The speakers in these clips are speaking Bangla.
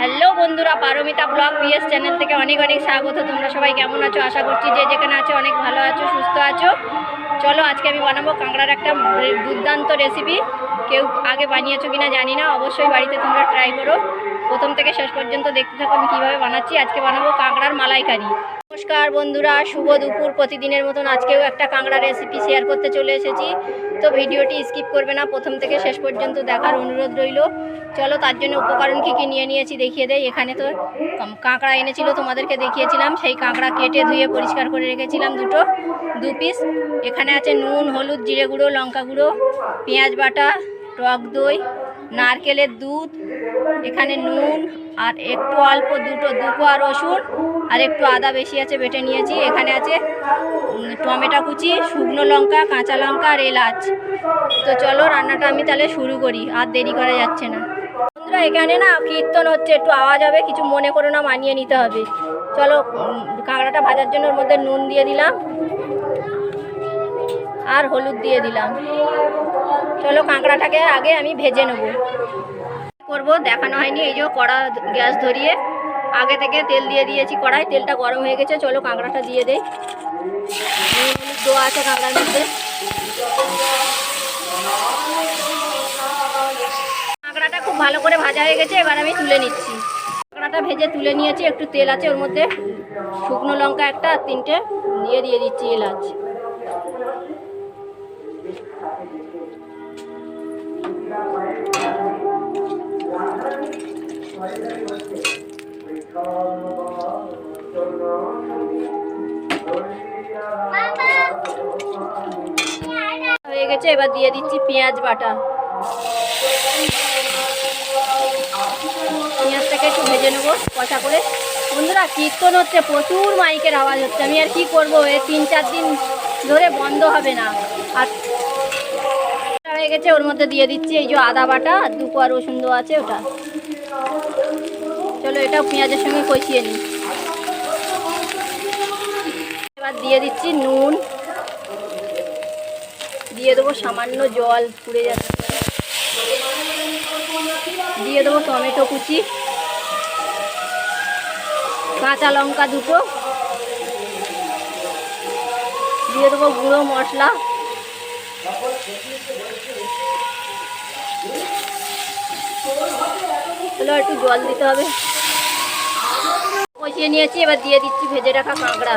হ্যালো বন্ধুরা, পারমিতা ব্লগ পিএস চ্যানেল থেকে অনেক অনেক স্বাগত। তোমরা সবাই কেমন আছো? আশা করছি যে যেখানে আছো অনেক ভালো আছো, সুস্থ আছো। চলো আজকে আমি বানাবো কাঁকড়ার একটা দুর্দান্ত রেসিপি কেউ আগে বানিয়েছো কিনা জানি না, অবশ্যই বাড়িতে তোমরা ট্রাই করো। প্রথম থেকে শেষ পর্যন্ত দেখতে থাকো আমি কীভাবে বানাচ্ছি। আজকে বানাবো কাঁকড়ার মালাইকারি। নমস্কার বন্ধুরা, শুভ দুপুর। প্রতিদিনের মতন আজকেও একটা কাঁকড়া রেসিপি শেয়ার করতে চলে এসেছি। তো ভিডিওটি স্কিপ করবে না, প্রথম থেকে শেষ পর্যন্ত দেখার অনুরোধ রইল। চলো তার জন্য উপকরণ কী কী নিয়ে নিয়েছি দেখিয়ে দেয় এখানে তো কাঁকড়া এনেছিল, তোমাদেরকে দেখিয়েছিলাম। সেই কাঁকড়া কেটে ধুয়ে পরিষ্কার করে রেখেছিলাম দুটো, দু পিস এখানে আছে নুন, হলুদ, জিরে গুঁড়ো, লঙ্কা গুঁড়ো, পেঁয়াজ বাটা, টক দই নারকেলের দুধ, এখানে নুন আর একটু অল্প দুটো দুপোয়া রসুন আর একটু আদা বেশি আছে, বেটে নিয়েছি। এখানে আছে টমেটো কুচি, শুকনো লঙ্কা, কাঁচা লঙ্কা আর এলাচ। তো চলো রান্নাটা আমি তাহলে শুরু করি, আর দেরি করা যাচ্ছে না। বন্ধুরা, এখানে না কীর্তন হচ্ছে, একটু আওয়াজ হবে, কিছু মনে করো না, মানিয়ে নিতে হবে। চলো কাঁকড়াটা ভাজার জন্য ওর মধ্যে নুন দিয়ে দিলাম, আর হলুদ দিয়ে দিলাম। চলো কাঁকড়াটাকে আগে আমি ভেজে নেব। করব, দেখানো হয়নি, এই যে কড়া গ্যাস ধরিয়ে। আগে থেকে তেল দিয়ে দিয়েছি কড়াই, তেলটা গরম হয়ে গেছে, চলো কাঁকড়াটা দিয়ে হলুদ দেওয়া আছে কাঁকড়ার মধ্যে। কাঁকড়াটা খুব ভালো করে ভাজা হয়ে গেছে, এবার আমি তুলে নিচ্ছি। কাঁকড়াটা ভেজে তুলে নিয়েছি, একটু তেল আছে ওর মধ্যে। শুকনো লঙ্কা একটা আর তিনটে, দিয়ে দিয়ে দিচ্ছি এলাচ। হয়ে গেছে, এবার দিয়ে দিচ্ছি পেঁয়াজ বাটা। পেঁয়াজটাকে একটু ভেজে নেব, কষা করে। বন্ধুরা, কীর্তন হচ্ছে, প্রচুর মাইকের আওয়াজ হচ্ছে। আমি আর কি করব, এ তিন চার দিন ধরে বন্ধ হবে না। আর হয়ে গেছে, ওর মধ্যে দিয়ে দিচ্ছি এই যে আদা বাটা, আর দু কোয়া রসুন দেওয়া আছে ওটা। চলো এটা পেঁয়াজের সঙ্গে কষিয়ে নিই। এবার দিয়ে দিচ্ছি নুন। দিয়ে দেবো সামান্য জল, পুড়ে যাচ্ছে দিয়ে দেবো টমেটো কুচি। কাঁচা লঙ্কা দুটো। দিয়ে দেবো গুঁড়ো মশলা। হলো, একটু জল দিতে হবে। কষিয়ে নিয়েছি, এবার দিয়ে দিচ্ছি ভেজে রাখা কাঁকড়া।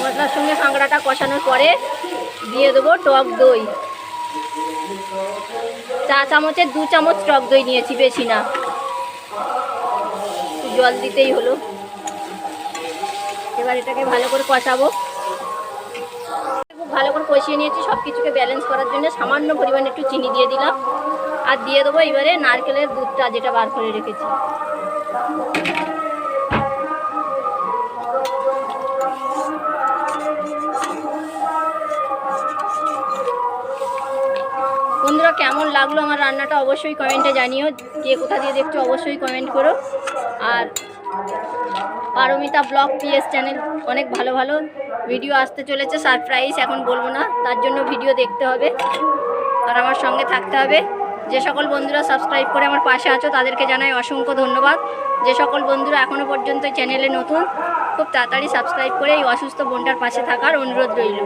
মশলার সঙ্গে কাঁকড়াটা কষানোর পরে দিয়ে দেবো টক দই। চা চামচের দু চামচ টক দই নিয়েছি, বেশি না। জল দিতেই হলো। এবার এটাকে ভালো করে কষাবো। ভালো করে কষিয়ে নিয়েছি সব কিছুকে ব্যালেন্স করার জন্য সামান্য পরিমাণে একটু চিনি দিয়ে দিলাম। আর দিয়ে দেবো এবারে নারকেলের দুধটা যেটা বার করে রেখেছি। বন্ধুরা, কেমন লাগল আমার রান্নাটা অবশ্যই কমেন্টে জানিও। কে কোথা দিয়ে দেখছ অবশ্যই কমেন্ট করো। আর পারমিতা ব্লগ পিএস চ্যানেল। অনেক ভালো ভালো ভিডিও আসতে চলেছে সারপ্রাইজ এখন বলব না, তার জন্য ভিডিও দেখতে হবে। আর আমার সঙ্গে থাকতে হবে। যে সকল বন্ধুরা সাবস্ক্রাইব করে আমার পাশে আছো, তাদেরকে জানাই অসংখ্য ধন্যবাদ। যে সকল বন্ধুরা এখনও পর্যন্ত চ্যানেলে নতুন, খুব তাড়াতাড়ি সাবস্ক্রাইব করে এই অসুস্থ বোনটার পাশে থাকার অনুরোধ রইল।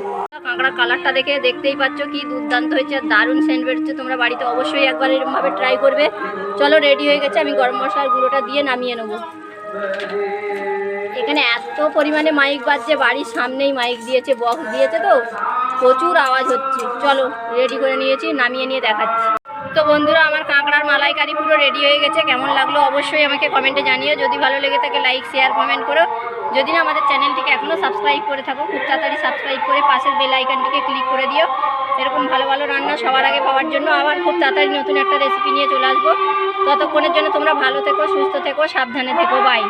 কাঁকড়ার কালারটা দেখে দেখতেই পাচ্ছ কি দুর্দান্ত হয়েছে, দারুণ সেন্ট বেরোচ্ছে তোমরা বাড়িতে অবশ্যই একবার এরকমভাবে ট্রাই করবে। চলো রেডি হয়ে গেছে, আমি গরম মশলার গুঁড়োটা দিয়ে নামিয়ে নেব। এখানে এত পরিমাণে মাইক বাজছে, বাড়ির সামনেই মাইক দিয়েছে বক্স দিয়েছে তো। প্রচুর আওয়াজ হচ্ছে। চলো রেডি করে নিয়েছি, নামিয়ে নিয়ে দেখাচ্ছি। তো বন্ধুরা, আমার কাঁকড়ার মালাইকারি পুরো রেডি হয়ে গেছে। কেমন লাগল অবশ্যই আমাকে কমেন্টে জানিও। যদি ভালো লেগে থাকে লাইক শেয়ার কমেন্ট করো। যদি না, আমাদের চ্যানেলটিকে এখনও সাবস্ক্রাইব করে থাকো, খুব তাড়াতাড়ি সাবস্ক্রাইব করে পাশের বেল আইকনটিকে ক্লিক করে দিও। এরকম ভালো ভালো রান্না সবার আগে পাওয়ার জন্য আবার খুব তাড়াতাড়ি নতুন একটা রেসিপি নিয়ে চলে আসব। ততক্ষণের জন্য তোমরা ভালো থেকো সুস্থ থেকো সাবধানে থেকো বাই